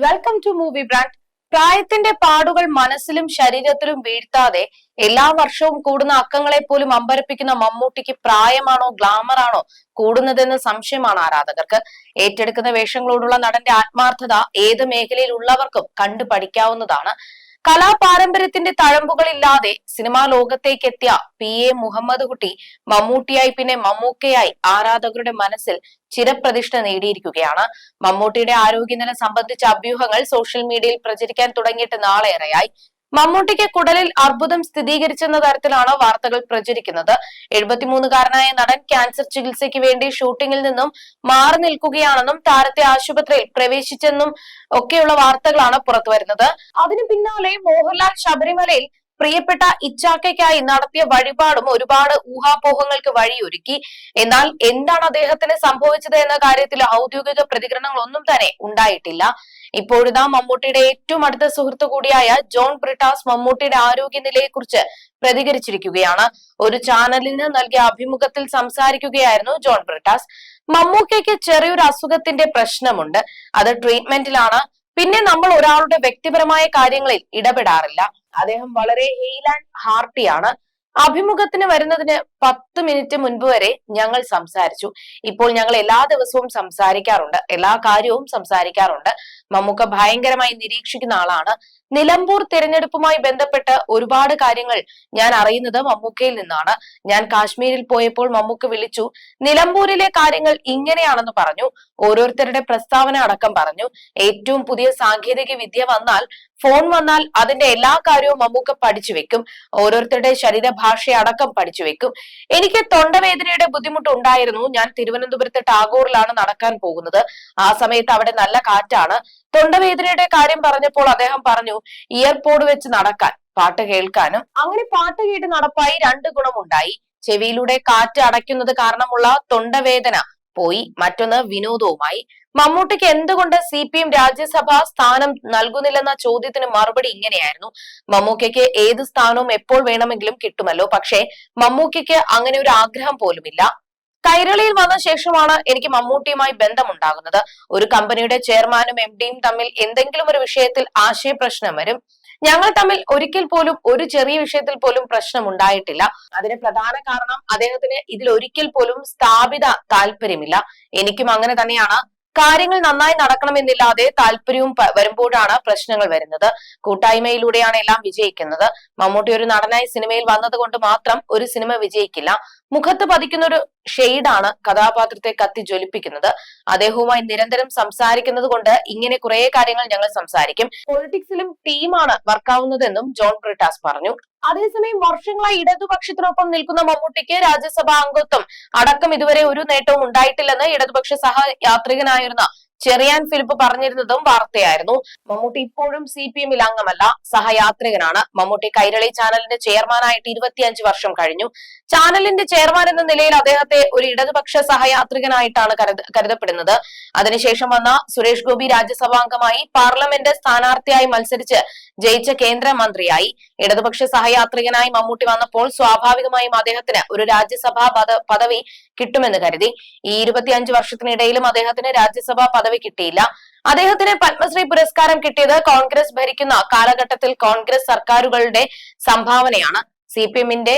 Welcome to movie brand പ്രായത്തിന്റെ പാടുകൾ മനസ്സിലും ശരീരത്തിലും വീഴ്ത്താതെ എല്ലാ വർഷവും കൂടുന്ന അക്കങ്ങളെ പോലും അമ്പരപ്പിക്കുന്ന മമ്മൂട്ടിക്ക് പ്രായമാണോ ഗ്ലാമറാണോ കൂടുന്നതെന്ന് സംശയമാണ് ആരാധകർക്ക്. ഏറ്റെടുക്കുന്ന വേഷങ്ങളോടുള്ള നടന്റെ ആത്മാർത്ഥത ഏത് മേഖലയിലുള്ളവർക്കും കണ്ടു പഠിക്കാവുന്നതാണ് കലാപാരമ്പര്യത്തിന്റെ തഴമ്പുകളില്ലാതെ സിനിമാ ലോകത്തേക്ക് എത്തിയ പി എ മുഹമ്മദ് കുട്ടി മമ്മൂട്ടിയായി പിന്നെ മമ്മൂക്കയായി ആരാധകരുടെ മനസ്സിൽ ചിരപ്രതിഷ്ഠ നേടിയിരിക്കുകയാണ്. മമ്മൂട്ടിയുടെ ആരോഗ്യനില സംബന്ധിച്ച അഭ്യൂഹങ്ങൾ സോഷ്യൽ മീഡിയയിൽ പ്രചരിക്കാൻ തുടങ്ങിയിട്ട് നാളേറെയായി. മമ്മൂട്ടിക്ക് കുടലിൽ അർബുദം സ്ഥിരീകരിച്ചെന്ന തരത്തിലാണ് വാർത്തകൾ പ്രചരിക്കുന്നത്. എഴുപത്തിമൂന്നുകാരനായ നടൻ ക്യാൻസർ ചികിത്സയ്ക്ക് വേണ്ടി ഷൂട്ടിംഗിൽ നിന്നും മാറി നിൽക്കുകയാണെന്നും താരത്തെ ആശുപത്രിയിൽ പ്രവേശിച്ചെന്നും ഒക്കെയുള്ള വാർത്തകളാണ് പുറത്തുവരുന്നത്. അതിനു പിന്നാലെ മോഹൻലാൽ ശബരിമലയിൽ പ്രിയപ്പെട്ട ഇച്ചാക്കയ്ക്കായി നടത്തിയ വഴിപാടും ഒരുപാട് ഊഹാപോഹങ്ങൾക്ക് വഴിയൊരുക്കി. എന്നാൽ എന്താണ് അദ്ദേഹത്തിന് സംഭവിച്ചത് എന്ന കാര്യത്തിൽ ഔദ്യോഗിക പ്രതികരണങ്ങളൊന്നും തന്നെ ഉണ്ടായിട്ടില്ല. ഇപ്പോഴിതാ മമ്മൂട്ടിയുടെ ഏറ്റവും അടുത്ത സുഹൃത്തു കൂടിയായ ജോൺ ബ്രിട്ടാസ് മമ്മൂട്ടിയുടെ ആരോഗ്യനിലയെക്കുറിച്ച് പ്രതികരിച്ചിരിക്കുകയാണ്. ഒരു ചാനലിന് നൽകിയ അഭിമുഖത്തിൽ സംസാരിക്കുകയായിരുന്നു ജോൺ ബ്രിട്ടാസ്. മമ്മൂക്കയ്ക്ക് ചെറിയൊരു അസുഖത്തിന്റെ പ്രശ്നമുണ്ട്. അത് ട്രീറ്റ്മെന്റിലാണ്. പിന്നെ നമ്മൾ ഒരാളുടെ വ്യക്തിപരമായ കാര്യങ്ങളിൽ ഇടപെടാറില്ല. അദ്ദേഹം വളരെ ഹെയിൽ ആൻഡ് ഹാർട്ടിയാണ്. അഭിമുഖത്തിന് വരുന്നതിന് പത്ത് മിനിറ്റ് മുൻപ് വരെ ഞങ്ങൾ സംസാരിച്ചു. ഇപ്പോൾ ഞങ്ങൾ എല്ലാ ദിവസവും സംസാരിക്കാറുണ്ട്. എല്ലാ കാര്യവും സംസാരിക്കാറുണ്ട്. മമ്മൂക്ക ഭയങ്കരമായി നിരീക്ഷിക്കുന്ന ആളാണ്. നിലമ്പൂർ തിരഞ്ഞെടുപ്പുമായി ബന്ധപ്പെട്ട് ഒരുപാട് കാര്യങ്ങൾ ഞാൻ അറിയുന്നത് മമ്മൂക്കയിൽ നിന്നാണ്. ഞാൻ കാശ്മീരിൽ പോയപ്പോൾ മമ്മൂക്ക വിളിച്ചു നിലമ്പൂരിലെ കാര്യങ്ങൾ ഇങ്ങനെയാണെന്ന് പറഞ്ഞു. ഓരോരുത്തരുടെ പ്രസ്താവന അടക്കം പറഞ്ഞു. ഏറ്റവും പുതിയ സാങ്കേതിക വിദ്യ വന്നാൽ ഫോൺ വന്നാൽ അതിന്റെ എല്ലാ കാര്യവും മമ്മൂക്ക പഠിച്ചു വെക്കും. ഓരോരുത്തരുടെ ശരീരഭാഷ അടക്കം പഠിച്ചു വെക്കും. എനിക്ക് തൊണ്ടവേദനയുടെ ബുദ്ധിമുട്ട് ഉണ്ടായിരുന്നു ഞാൻ തിരുവനന്തപുരത്ത് ടാഗോറിലാണ് നടക്കാൻ പോകുന്നത്. ആ സമയത്ത് അവിടെ നല്ല കാറ്റാണ്. തൊണ്ടവേദനയുടെ കാര്യം പറഞ്ഞപ്പോൾ അദ്ദേഹം പറഞ്ഞു ഇയർപോഡ് വെച്ച് നടക്കാൻ പാട്ട് കേൾക്കാനും. അങ്ങനെ പാട്ട് കേട്ട് നടപ്പായി രണ്ട് ഗുണമുണ്ടായി. ചെവിയിലൂടെ കാറ്റ് അടയ്ക്കുന്നത് കാരണമുള്ള തൊണ്ടവേദന പോയി. മറ്റൊന്ന് വിനോദവുമായി. മമ്മൂട്ടിക്ക് എന്തുകൊണ്ട് സി പി എം രാജ്യസഭാ സ്ഥാനം നൽകുന്നില്ലെന്ന ചോദ്യത്തിന് മറുപടി ഇങ്ങനെയായിരുന്നു. മമ്മൂക്കയ്ക്ക് ഏത് സ്ഥാനവും എപ്പോൾ വേണമെങ്കിലും കിട്ടുമല്ലോ. പക്ഷേ മമ്മൂക്കയ്ക്ക് അങ്ങനെ ഒരു ആഗ്രഹം പോലുമില്ല. കൈരളിയിൽ വന്ന ശേഷമാണ് എനിക്ക് മമ്മൂട്ടിയുമായി ബന്ധമുണ്ടാകുന്നത്. ഒരു കമ്പനിയുടെ ചെയർമാനും എം ഡിയും തമ്മിൽ എന്തെങ്കിലും ഒരു വിഷയത്തിൽ ആശയപ്രശ്നം വരും. ഞങ്ങൾ തമ്മിൽ ഒരിക്കൽ പോലും ഒരു ചെറിയ വിഷയത്തിൽ പോലും പ്രശ്നം ഉണ്ടായിട്ടില്ല. അതിന് പ്രധാന കാരണം അദ്ദേഹത്തിന് ഇതിൽ ഒരിക്കൽ പോലും സ്ഥാപിത താല്പര്യമില്ല. എനിക്കും അങ്ങനെ തന്നെയാണ്. കാര്യങ്ങൾ നന്നായി നടക്കണമെന്നില്ലാതെ താല്പര്യവും വരുമ്പോഴാണ് പ്രശ്നങ്ങൾ വരുന്നത്. കൂട്ടായ്മയിലൂടെയാണ് എല്ലാം വിജയിക്കുന്നത്. മമ്മൂട്ടി ഒരു നടനായി സിനിമയിൽ വന്നതുകൊണ്ട് മാത്രം ഒരു സിനിമ വിജയിക്കില്ല. മുഖത്ത് പതിക്കുന്ന ഒരു ഷെയ്ഡാണ് കഥാപാത്രത്തെ കത്തി ജ്വലിപ്പിക്കുന്നത്. അദ്ദേഹവുമായി നിരന്തരം സംസാരിക്കുന്നത് കൊണ്ട് ഇങ്ങനെ കുറെ കാര്യങ്ങൾ ഞങ്ങൾ സംസാരിക്കും. പൊളിറ്റിക്സിലും ടീമാണ് വർക്കാവുന്നതെന്നും ജോൺ ബ്രിട്ടാസ് പറഞ്ഞു. അതേസമയം വർഷങ്ങളായി ഇടതുപക്ഷത്തിനൊപ്പം നിൽക്കുന്ന മമ്മൂട്ടിക്ക് രാജ്യസഭാ അംഗത്വം. അടക്കം ഇതുവരെ ഒരു നേട്ടവും ഉണ്ടായിട്ടില്ലെന്ന് ഇടതുപക്ഷ സഹയാത്രികനായിരുന്ന ചെറിയാൻ ഫിലിപ്പ് പറഞ്ഞിരുന്നതും വാർത്തയായിരുന്നു. മമ്മൂട്ടി ഇപ്പോഴും സി പി എമ്മിൽ അംഗമല്ല. സഹയാത്രികനാണ്. മമ്മൂട്ടി കൈരളി ചാനലിന്റെ ചെയർമാനായിട്ട് ഇരുപത്തിയഞ്ച് വർഷം കഴിഞ്ഞു. ചാനലിന്റെ ചെയർമാൻ എന്ന നിലയിൽ അദ്ദേഹത്തെ ഒരു ഇടതുപക്ഷ സഹയാത്രികനായിട്ടാണ് കരുത- കരുതപ്പെടുന്നത്. അതിനുശേഷം വന്ന സുരേഷ് ഗോപി രാജ്യസഭാംഗമായി പാർലമെന്റ് സ്ഥാനാർത്ഥിയായി മത്സരിച്ച് ജയിച്ച കേന്ദ്രമന്ത്രിയായി. ഇടതുപക്ഷ സഹയാത്രികനായി മമ്മൂട്ടി വന്നപ്പോൾ സ്വാഭാവികമായും അദ്ദേഹത്തിന് ഒരു രാജ്യസഭാ പദവി കിട്ടുമെന്ന് കരുതി. ഈ ഇരുപത്തിയഞ്ച് വർഷത്തിനിടയിലും അദ്ദേഹത്തിന് രാജ്യസഭാ പദവി കിട്ടിയില്ല. അദ്ദേഹത്തിന് പത്മശ്രീ പുരസ്കാരം കിട്ടിയത് കോൺഗ്രസ് ഭരിക്കുന്ന കാലഘട്ടത്തിൽ കോൺഗ്രസ് സർക്കാരുകളുടെ സംഭാവനയാണ്. സി പി എമ്മിന്റെ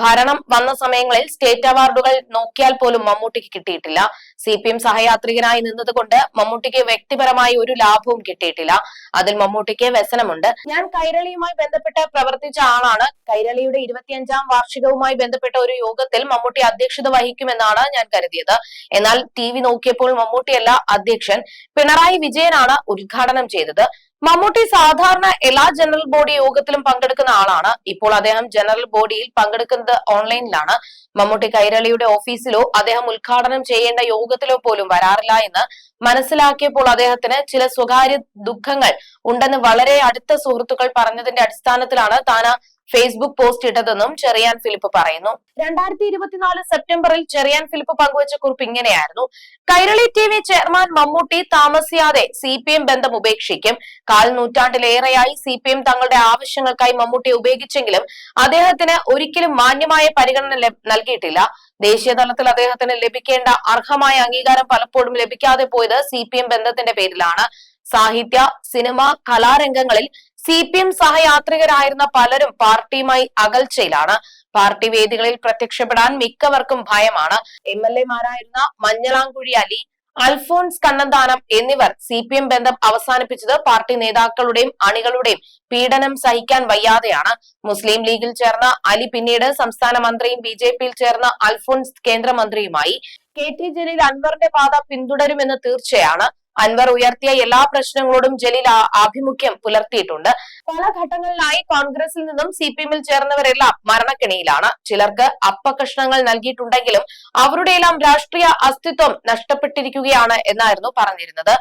ഭരണം വന്ന സമയങ്ങളിൽ സ്റ്റേറ്റ് അവാർഡുകൾ നോക്കിയാൽ പോലും മമ്മൂട്ടിക്ക് കിട്ടിയിട്ടില്ല. സി പി എം സഹയാത്രികനായി നിന്നതുകൊണ്ട് മമ്മൂട്ടിക്ക് വ്യക്തിപരമായി ഒരു ലാഭവും കിട്ടിയിട്ടില്ല. അതിൽ മമ്മൂട്ടിക്ക് വ്യസനമുണ്ട്. ഞാൻ കൈരളിയുമായി ബന്ധപ്പെട്ട് പ്രവർത്തിച്ച ആളാണ്. കൈരളിയുടെ ഇരുപത്തിയഞ്ചാം വാർഷികവുമായി ബന്ധപ്പെട്ട ഒരു യോഗത്തിൽ മമ്മൂട്ടി അധ്യക്ഷത വഹിക്കുമെന്നാണ് ഞാൻ കരുതിയത്. എന്നാൽ ടി വി നോക്കിയപ്പോൾ മമ്മൂട്ടിയല്ല അധ്യക്ഷൻ. പിണറായി വിജയനാണ് ഉദ്ഘാടനം ചെയ്തത്. മമ്മൂട്ടി സാധാരണ എല്ലാ ജനറൽ ബോഡി യോഗത്തിലും പങ്കെടുക്കുന്ന ആളാണ്. ഇപ്പോൾ അദ്ദേഹം ജനറൽ ബോഡിയിൽ പങ്കെടുക്കുന്നത് ഓൺലൈനിലാണ്. മമ്മൂട്ടി കൈരളിയുടെ ഓഫീസിലോ അദ്ദേഹം ഉദ്ഘാടനം ചെയ്യേണ്ട യോഗത്തിലോ പോലും വരാറില്ല എന്ന് മനസ്സിലാക്കിയപ്പോൾ അദ്ദേഹത്തിന് ചില സ്വകാര്യ ദുഃഖങ്ങൾ ഉണ്ടെന്ന് വളരെ അടുത്ത സുഹൃത്തുക്കൾ പറഞ്ഞതിന്റെ അടിസ്ഥാനത്തിലാണ് താൻ ഫേസ്ബുക്ക് പോസ്റ്റ് ഇട്ടതെന്നും ചെറിയാൻ ഫിലിപ്പ് പറയുന്നു. രണ്ടായിരത്തി ഇരുപത്തിനാല് സെപ്റ്റംബറിൽ ചെറിയാൻ ഫിലിപ്പ് പങ്കുവച്ച കുറിപ്പ് ഇങ്ങനെയായിരുന്നു. Kairali T V chairman Mammootty താമസിയാതെ സി പി എം ബന്ധം ഉപേക്ഷിക്കും. കാൽ നൂറ്റാണ്ടിലേറെയായി സി പി എം തങ്ങളുടെ ആവശ്യങ്ങൾക്കായി മമ്മൂട്ടിയെ ഉപയോഗിച്ചെങ്കിലും അദ്ദേഹത്തിന് ഒരിക്കലും മാന്യമായ പരിഗണന നൽകിയിട്ടില്ല. ദേശീയ തലത്തിൽ അദ്ദേഹത്തിന് ലഭിക്കേണ്ട അർഹമായ അംഗീകാരം പലപ്പോഴും ലഭിക്കാതെ പോയത് സി ബന്ധത്തിന്റെ പേരിലാണ്. സാഹിത്യ സിനിമ കലാരംഗങ്ങളിൽ സി പി എം സഹയാത്രികരായിരുന്ന പലരും പാർട്ടിയുമായി അകൽച്ചയിലാണ്. പാർട്ടി വേദികളിൽ പ്രത്യക്ഷപ്പെടാൻ മിക്കവർക്കും ഭയമാണ്. എം എൽ എമാരായിരുന്ന മഞ്ഞളാംകുഴി അലി അൽഫോൺസ് കണ്ണന്താനം എന്നിവർ സി പി എം ബന്ധം അവസാനിപ്പിച്ചത് പാർട്ടി നേതാക്കളുടെയും അണികളുടെയും പീഡനം സഹിക്കാൻ വയ്യാതെയാണ്. മുസ്ലിം ലീഗിൽ ചേർന്ന അലി പിന്നീട് സംസ്ഥാന മന്ത്രിയും ബി ജെ പിയിൽ ചേർന്ന അൽഫോൺസ് കേന്ദ്രമന്ത്രിയുമായി. കെ ടി ജലീൽ അൻവറിന്റെ പാത പിന്തുടരുമെന്ന് തീർച്ചയാണ്. അൻവർ ഉയർത്തിയ എല്ലാ പ്രശ്നങ്ങളോടും ജലീൽ ആഭിമുഖ്യം പുലർത്തിയിട്ടുണ്ട്. പല ഘട്ടങ്ങളിലായി കോൺഗ്രസിൽ നിന്നും സി പി എമ്മിൽ ചേർന്നവരെല്ലാം മരണക്കെണിയിലാണ്. ചിലർക്ക് അപ്പകഷ്ണങ്ങൾ നൽകിയിട്ടുണ്ടെങ്കിലും അവരുടെയെല്ലാം രാഷ്ട്രീയ അസ്തിത്വം നഷ്ടപ്പെട്ടിരിക്കുകയാണ് എന്നായിരുന്നു പറഞ്ഞിരുന്നത്.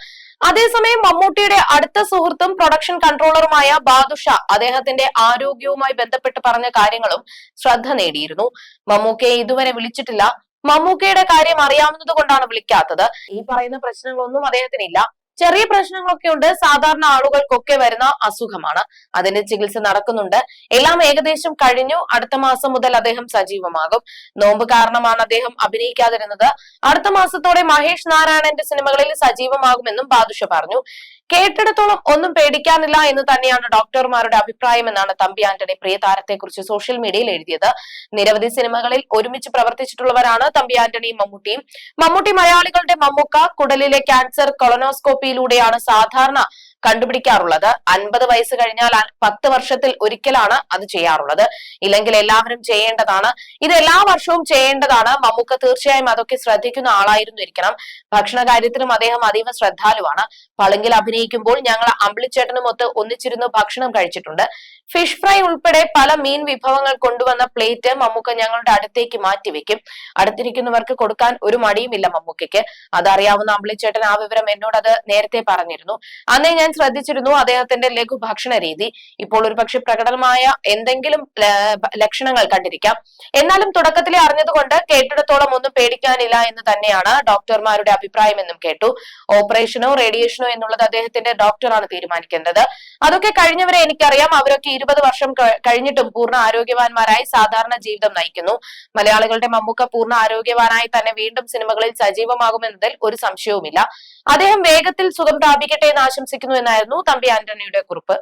അതേസമയം മമ്മൂട്ടിയുടെ അടുത്ത സുഹൃത്തും പ്രൊഡക്ഷൻ കൺട്രോളറുമായ ബാദുഷ അദ്ദേഹത്തിന്റെ ആരോഗ്യവുമായി ബന്ധപ്പെട്ട് പറഞ്ഞ കാര്യങ്ങളും ശ്രദ്ധ നേടിയിരുന്നു. മമ്മൂക്കയെ ഇതുവരെ വിളിച്ചിട്ടില്ല. മമ്മൂക്കയുടെ കാര്യം അറിയാവുന്നത് കൊണ്ടാണ് വിളിക്കാത്തത്. ഈ പറയുന്ന പ്രശ്നങ്ങളൊന്നും അദ്ദേഹത്തിനില്ല. ചെറിയ പ്രശ്നങ്ങളൊക്കെ ഉണ്ട്. സാധാരണ ആളുകൾക്കൊക്കെ വരുന്ന അസുഖമാണ്. അതിന്റെ ചികിത്സ നടക്കുന്നുണ്ട്. എല്ലാം ഏകദേശം കഴിഞ്ഞു. അടുത്ത മാസം മുതൽ അദ്ദേഹം സജീവമാകും. നോമ്പ് കാരണമാണ് അദ്ദേഹം അഭിനയിക്കാതിരുന്നത്. അടുത്ത മാസത്തോടെ മഹേഷ് നാരായണന്റെ സിനിമകളിൽ സജീവമാകുമെന്നും ബാദുഷ പറഞ്ഞു. കേട്ടിടത്തോളം ഒന്നും പേടിക്കാനില്ല എന്ന് തന്നെയാണ് ഡോക്ടർമാരുടെ അഭിപ്രായം എന്നാണ് തമ്പി ആന്റണി പ്രിയ താരത്തെക്കുറിച്ച് സോഷ്യൽ മീഡിയയിൽ എഴുതിയത്. നിരവധി സിനിമകളിൽ ഒരുമിച്ച് പ്രവർത്തിച്ചിട്ടുള്ളവരാണ് തമ്പി ആന്റണിയും മമ്മൂട്ടിയും. മമ്മൂട്ടി മലയാളികളുടെ മമ്മൂക്ക കുടലിലെ ക്യാൻസർ കൊളനോസ്കോപ്പിയിലൂടെയാണ് സാധാരണ കണ്ടുപിടിക്കാറുള്ളത്. അൻപത് വയസ്സ് കഴിഞ്ഞാൽ പത്ത് വർഷത്തിൽ ഒരിക്കലാണ് അത് ചെയ്യാറുള്ളത്. ഇല്ലെങ്കിൽ എല്ലാവരും ചെയ്യേണ്ടതാണ്. ഇത് എല്ലാ വർഷവും ചെയ്യേണ്ടതാണ്. മമ്മൂക്ക തീർച്ചയായും അതൊക്കെ ശ്രദ്ധിക്കുന്ന ആളായിരുന്നു ഇരിക്കണം. ഭക്ഷണ കാര്യത്തിലും അദ്ദേഹം അതീവ ശ്രദ്ധാലുവാണ്. പളുങ്കിൽ അഭിനയിക്കുമ്പോൾ ഞങ്ങൾ അമ്പിളിച്ചേട്ടനുമൊത്ത് ഒന്നിച്ചിരുന്ന് ഭക്ഷണം കഴിച്ചിട്ടുണ്ട്. ഫിഷ് ഫ്രൈ ഉൾപ്പെടെ പല മീൻ വിഭവങ്ങൾ കൊണ്ടുവന്ന പ്ലേറ്റ് മമ്മൂക്ക ഞങ്ങളുടെ അടുത്തേക്ക് മാറ്റിവെക്കും അടുത്തിരിക്കുന്നവർക്ക് കൊടുക്കാൻ ഒരു മടിയുമില്ല മമ്മൂക്കയ്ക്ക്. അതറിയാവുന്ന അമ്പിളിച്ചേട്ടൻ ആ വിവരം എന്നോട് അത് നേരത്തെ പറഞ്ഞിരുന്നു. അന്നേ ഞാൻ ശ്രദ്ധിച്ചിരുന്നു അദ്ദേഹത്തിന്റെ ലഘു ഭക്ഷണ രീതി. ഇപ്പോൾ ഒരുപക്ഷെ പ്രകടമായ എന്തെങ്കിലും ലക്ഷണങ്ങൾ കണ്ടിരിക്കാം. എന്നാലും തുടക്കത്തിലെ അറിഞ്ഞതുകൊണ്ട് കേട്ടിടത്തോളം ഒന്നും പേടിക്കാനില്ല എന്ന് തന്നെയാണ് ഡോക്ടർമാരുടെ അഭിപ്രായം എന്നും കേട്ടു. ഓപ്പറേഷനോ റേഡിയേഷനോ എന്നുള്ളത് അദ്ദേഹത്തിന്റെ ഡോക്ടറാണ് തീരുമാനിക്കേണ്ടത്. അതൊക്കെ കഴിഞ്ഞവരെ എനിക്കറിയാം. അവരൊക്കെ ഇരുപത് വർഷം കഴിഞ്ഞിട്ടും പൂർണ ആരോഗ്യവാന്മാരായി സാധാരണ ജീവിതം നയിക്കുന്നു. മലയാളികളുടെ മമ്മൂക്ക പൂർണ ആരോഗ്യവാനായി തന്നെ വീണ്ടും സിനിമകളിൽ സജീവമാകുമെന്നതിൽ ഒരു സംശയവുമില്ല. അദ്ദേഹം വേഗത്തിൽ സുഖം പ്രാപിക്കട്ടെ എന്ന് ആശംസിക്കുന്നു എന്നായിരുന്നു തമ്പി ആന്റണിയുടെ കുറിപ്പ്.